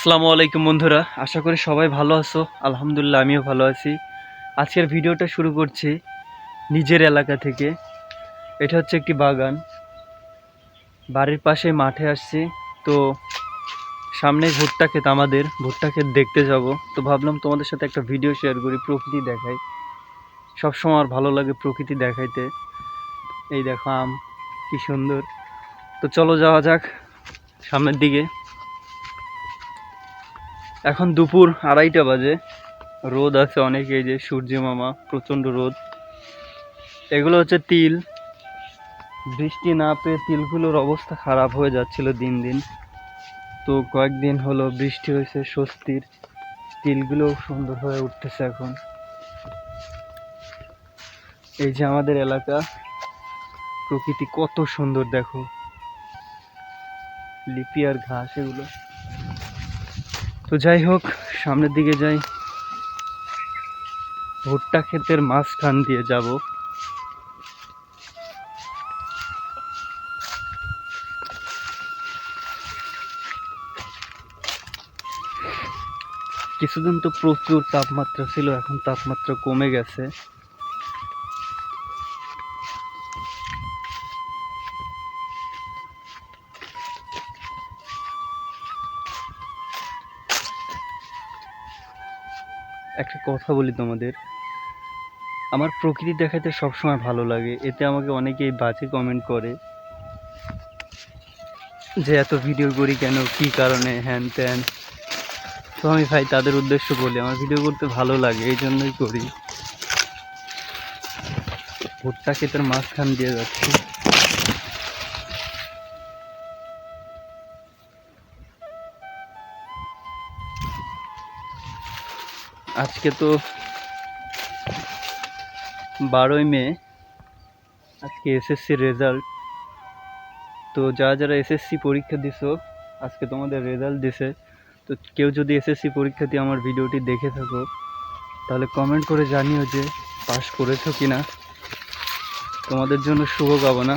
আসসালামু আলাইকুম বন্ধুরা, আশা করি সবাই ভালো আছো। আলহামদুলিল্লাহ, আমিও ভালো আছি। আজকের ভিডিওটা শুরু করছি নিজের এলাকা থেকে। এটা হচ্ছে একটি বাগান। বাড়ির পাশে মাঠে আসছি, তো সামনে ভুট্টা ক্ষেত আমাদের, ভুট্টা ক্ষেত দেখতে যাব। তো ভাবলাম তোমাদের সাথে একটা ভিডিও শেয়ার করি, প্রকৃতি দেখাই। সবসময় আর ভালো লাগে প্রকৃতি দেখাইতে। এই দেখো আম, কি সুন্দর। তো চলো যাওয়া যাক সামনের দিকে। এখন দুপুর আড়াইটা বাজে। রোদ আছে অনেক, এই যে সূর্য মামা, প্রচণ্ড রোদ। এগুলো হচ্ছে তিল। বৃষ্টি না পেয়ে তিলগুলোর অবস্থা খারাপ হয়ে যাচ্ছিল দিন দিন। তো কয়েকদিন হলো বৃষ্টি হয়েছে, স্বস্তির। তিলগুলোও সুন্দর হয়ে উঠতেছে এখন। এই যে আমাদের এলাকা, প্রকৃতি কত সুন্দর দেখো। লিপি আর ঘাস এগুলো। তো যাই হোক, সামনের দিকে যাই। ভুট্টা ক্ষেতের মাঝখান দিয়ে যাব। কিছুদিন তো প্রচুর তাপমাত্রা ছিল, এখন তাপমাত্রা কমে গেছে। একটা কথা বলি তোমাদের। আমার প্রকৃতি দেখাতে সবসময় ভালো লাগে। এতে আমাকে অনেকেই বাজে কমেন্ট করে। যে এত ভিডিও করি কেন? কি কারণে? হ্যান ত্যান। তো আমি ভাই তাদের উদ্দেশ্য বলি, আমার ভিডিও করতে ভালো লাগে, এই জন্যই করি। ভুট্টা ক্ষেতের মাঝখান দিয়ে যাচ্ছি। আজকে তো বারোই মে, আজকে এসএসসি রেজাল্ট তো যারা যারা এসএসসি পরীক্ষা দিছো, আজকে তোমাদের রেজাল্ট দিছে। তো কেউ যদি এসএসসি পরীক্ষা দিয়ে আমার ভিডিওটি দেখে থাকো, তাহলে কমেন্ট করে জানিও যে পাস করেছ কি না তোমাদের জন্য শুভকামনা।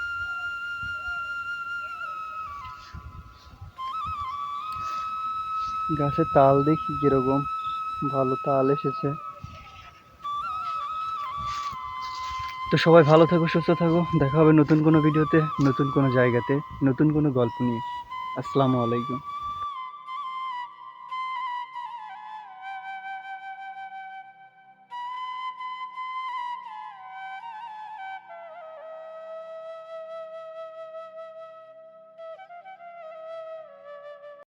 গাছের তাল দেখি কীরকম ভালো তাল এসেছে। তো সবাই ভালো থাকো, সুস্থ থাকো। দেখা হবে নতুন কোনো ভিডিওতে, নতুন কোনো জায়গাতে, নতুন কোনো গল্প নিয়ে। আসসালামু আলাইকুম।